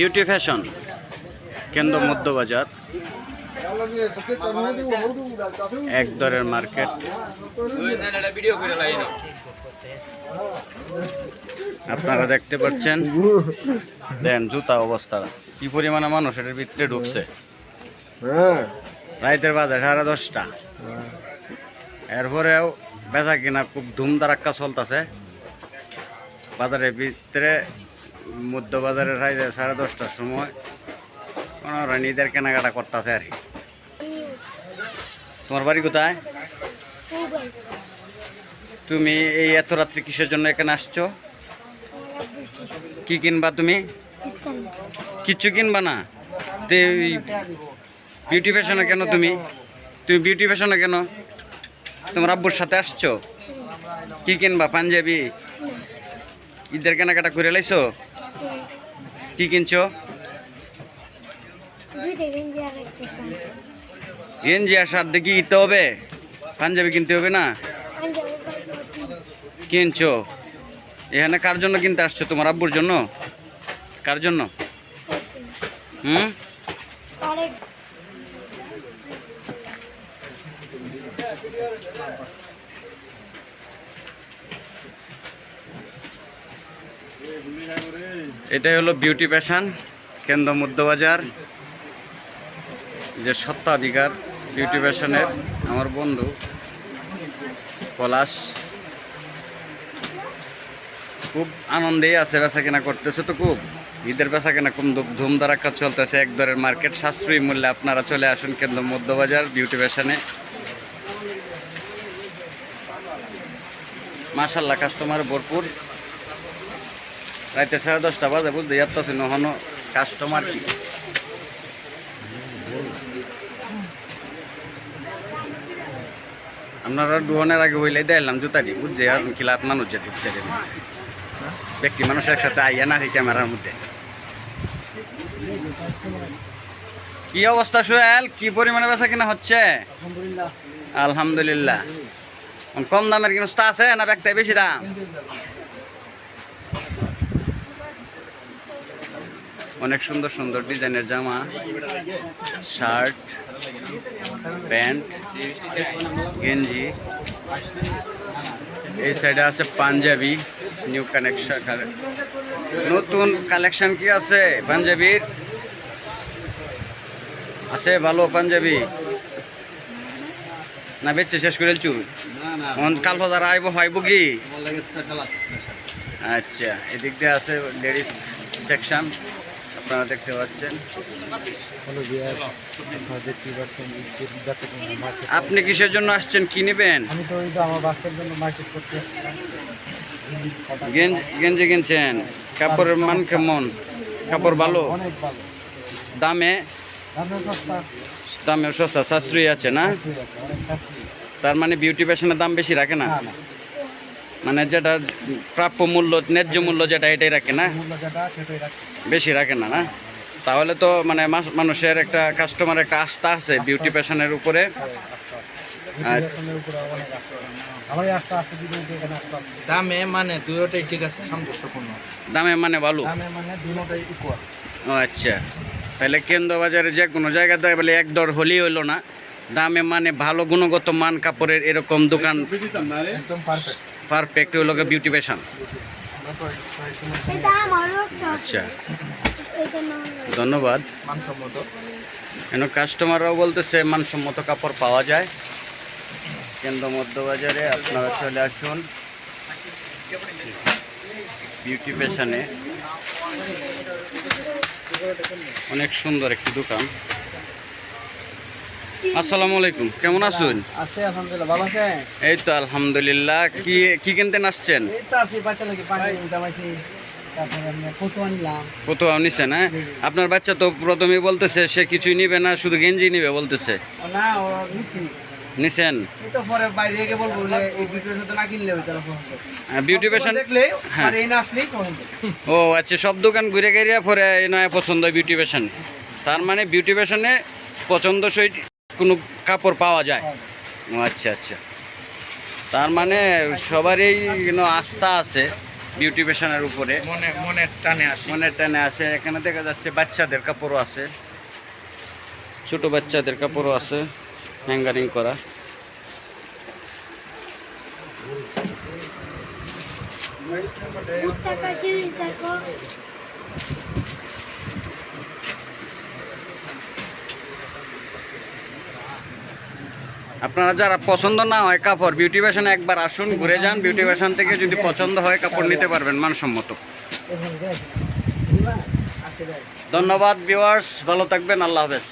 Beauty fashion, কেন্দ্র মধ্যবাজার, এক দরের মার্কেট। আপনারা দেখতে পাচ্ছেন, দেন জুতা অবস্থা। কি পরিমাণে মানুষ এটার ভিতরে ঢুকছে? রাইতের বাজার সাড়ে দশটা। এরপরেও বেচা কিনা খুব ধুমধারাক্কা চলতেছে। বাজারের ভিতরে মধ্য বাজারের রাইতে সাড়ে দশটার সময় ওনারা নিজের কেনাকাটা করতেছে আর কি। তোমার বাড়ি কোথায়? তুমি এই এত রাত্রি কিসের জন্য এখানে আসছো? কি কিনবা তুমি? কিচ্ছু কিনবা না? তে বিউটি ফ্যাশনে কেন তুমি? তুমি বিউটি ফ্যাশনে কেন? তোমার আব্বুর সাথে আসছো? কি কিনবা, পাঞ্জাবি? ঈদের কেনাকাটা করে লাইছো? কি কিনছো? গেঞ্জি আর শার্ট। দেখি কিনতে হবে? পাঞ্জাবি কিনতে হবে না? কিনছো? এখানে কার জন্য কিনতে আসছো তোমার আব্বুর জন্য? কার জন্য? হুম? এটাই হলো বিউটি প্যাশন কেন্দ্র মধ্যবাজার যে সত্ত্বাধিকার বিউটি প্যাশনের আমার বন্ধু পলাশ। খুব আনন্দেই আছে বেচা কেনা করতেছে তো খুব। ঈদের বেচা কেনা খুব ধুম- ধুমধারাক্কা চলতেছে এক দরের মার্কেট সাশ্রয়ী মূল্যে আপনারা চলে আসুন কেন্দ্র মধ্যবাজার বিউটি ফ্যাশনে মাসাল্লাহ কাস্টমার ভরপুর। রাইতে সাড়ে দশটা বাজে বুঝতে যাচ্ছে নহনো কাস্টমার কি? আপনারা ডুহনের আগে হইলে দেখলাম জুতাটি বুঝতে আর খিলাত মানুষ যে ঢুকছে। ব্যক্তি মানুষ একসাথে আইয়া না ক্যামেরার মধ্যে। কি অবস্থা সোহেল? কি পরিমাণে বেচা কিনা হচ্ছে? আলহামদুলিল্লাহ। কম দামের কিনস্তা আছে না ব্যাগটা বেশি দাম? অনেক সুন্দর সুন্দর ডিজাইনের জামা শার্ট প্যান্ট গেঞ্জি। এই সাইডে আছে পাঞ্জাবি নিউ কানেকশন নতুন কালেকশন কি আছে পাঞ্জাবির? আছে ভালো পাঞ্জাবি? না বেচছে শেষ করে চুল কাল বাজার আইব হাইব কি? আচ্ছা এদিক দিয়ে আছে লেডিস সেকশন আপনারা দেখতে পাচ্ছেন। আপনি কিসের জন্য আসছেন? কি নেবেন? আমি তো ওই তো আমার বাচ্চার জন্য মার্কেট করতে এসেছিলাম। গেঞ্জি গেঞ্জি কিনছেন? কাপড়ের মান কেমন? কাপড় ভালো? অনেক ভালো। দামে? দামে সস্তা। সাশ্রয়ী আছে না? তার মানে বিউটি ফ্যাশনের দাম বেশি রাখে না। মানে যেটা প্রাপ্য মূল্য ন্যায্য মূল্য যেটা এটাই রাখে না? মূল্য যেটা সেটাই রাখছি বেশি রাখে না না? তাহলে তো মানে মানুষের একটা কাস্টমারের একটা আস্থা আছে বিউটি ফ্যাশনের উপরে। আচ্ছা। এখানে আসলাম দামে মানে দুটোটাই ঠিক আছে সামঞ্জস্যপূর্ণ। দামে মানে ভালো? দামে মানে দুটোটাই ইকুয়াল ও আচ্ছা। তাহলে কেন্দ্র বাজারে যে কোনো জায়গাতে বলে এক দর হলেই হইল না। দামে মানে ভালো গুণগত মান কাপড়ের এরকম দোকান একদম পারফেক্ট পারফেক্ট হলো বিউটি ফ্যাশন আচ্ছা। ধন্যবাদ। মানসম্মত। কেন কাস্টমাররাও বলতেছে মানসম্মত কাপড় পাওয়া যায়। কেন্দ্র মধ্যবাজারে আপনারা চলে আসুন। বিউটি ফ্যাশনে অনেক সুন্দর একটি দোকান। আসসালামু আলাইকুম কেমন আছেন? আছে আলহামদুলিল্লাহ ভালো আছে এই তো আলহামদুলিল্লাহ কি কি কিনতে আসছেন? এই তো আছি বাচ্চা লাগে পানি নিছেন হ্যাঁ? আপনার বাচ্চা তো প্রথমেই বলতেছে সে কিছুই নিবে না শুধু গেঞ্জি নিবে বলতেছে। ও না নিছেন? এই পরে বাইরে গিয়ে বলব বলে এই ভিডিওর সাথে না কিনলে ওই তারা ফোন বিউটি দেখলে হ্যাঁ। আর এই না আসলেই ও আচ্ছা সব দোকান ঘুরে গেরিয়া পরে এই নয় পছন্দ হয় বিউটি তার মানে বিউটি ফ্যাশনে পছন্দসই কোনো কাপড় পাওয়া যায়। ও আচ্ছা আচ্ছা। তার মানে সবারই আস্থা আছে বিউটি ফ্যাশনের উপরে। মনে মনের টানে আসে। মনের টানে আসে। এখানে দেখা যাচ্ছে বাচ্চাদের কাপড়ও আছে। ছোট বাচ্চাদের কাপড়ও আছে হ্যাঙ্গারিং করা। আপনারা যারা পছন্দ না হয় কাপড় বিউটি ফ্যাশনে একবার আসুন, ঘুরে যান। বিউটি ফ্যাশন থেকে যদি পছন্দ হয়, কাপড় নিতে পারবেন, মানসম্মত। ধন্যবাদ ভিওয়ার্স ভালো থাকবেন, আল্লাহ হাফেজ।